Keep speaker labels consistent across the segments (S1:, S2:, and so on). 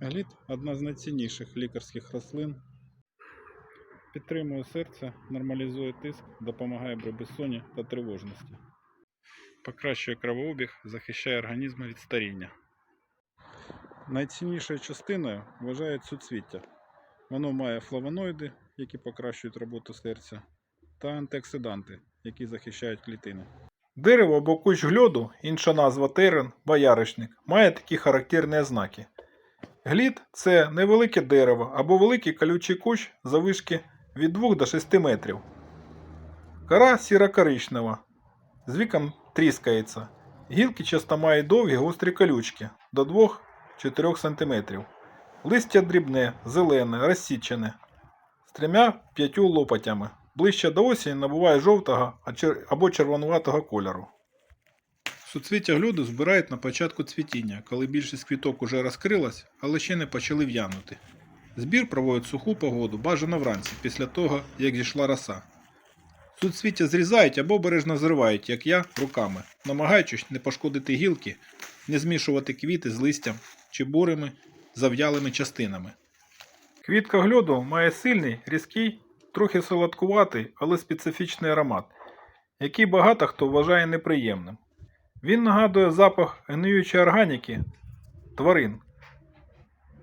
S1: Глід одна з найцінніших лікарських рослин. Підтримує серце, нормалізує тиск, допомагає при безсонні та тривожності. Покращує кровообіг, захищає організм від старіння. Найціннішою частиною вважають суцвіття. Воно має флавоноїди, які покращують роботу серця, та антиоксиданти, які захищають клітини.
S2: Дерево або кущ гльоду, інша назва терен, бояришник, має такі характерні ознаки. Глід це невелике дерево або великий колючий кущ завишки від 2 до 6 метрів. Кора сіро-коричнева, з віком тріскається. Гілки часто мають довгі гострі колючки до 2-4 см. Листя дрібне, зелене, розсічене, з трьома-п'ятью лопатями. Ближче до осені набуває жовтого або червонуватого кольору.
S1: Суцвіття глюду збирають на початку цвітіння, коли більшість квіток уже розкрилась, але ще не почали в'янути. Збір проводять суху погоду, бажано вранці, після того, як зійшла роса. Суцвіття зрізають або обережно зривають, як я, руками, намагаючись не пошкодити гілки, не змішувати квіти з листям чи бурими зав'ялими частинами.
S2: Квітка гльоду має сильний, різкий, трохи солодкуватий, але специфічний аромат, який багато хто вважає неприємним. Він нагадує запах гниючої органіки тварин,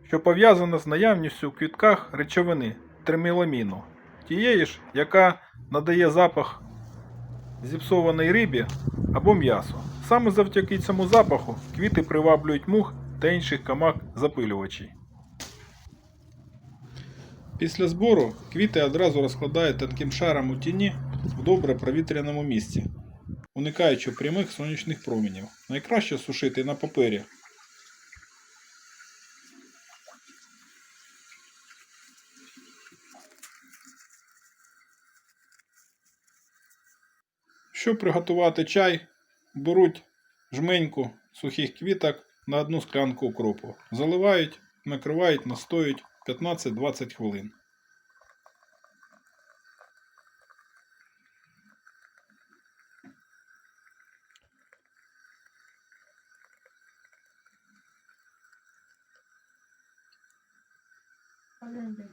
S2: що пов'язано з наявністю в квітках речовини терміламіну, тієї ж, яка надає запах зіпсованій рибі або м'ясу. Саме завдяки цьому запаху квіти приваблюють мух та інших камак запилювачів.
S1: Після збору квіти одразу розкладають тонким шаром у тіні в добре провітряному місці, уникаючи прямих сонячних променів. Найкраще сушити на папері. Щоб приготувати чай, беруть жменьку сухих квіток на одну склянку укропу, заливають, накривають, настоюють 15-20 хвилин. Ну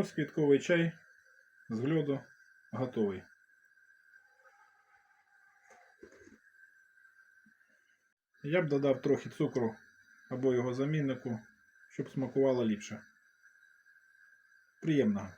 S1: ось квітковий чай з гльоду готовий. Я б додав трохи цукру або його заміннику, щоб смакувало ліпше. Приємного!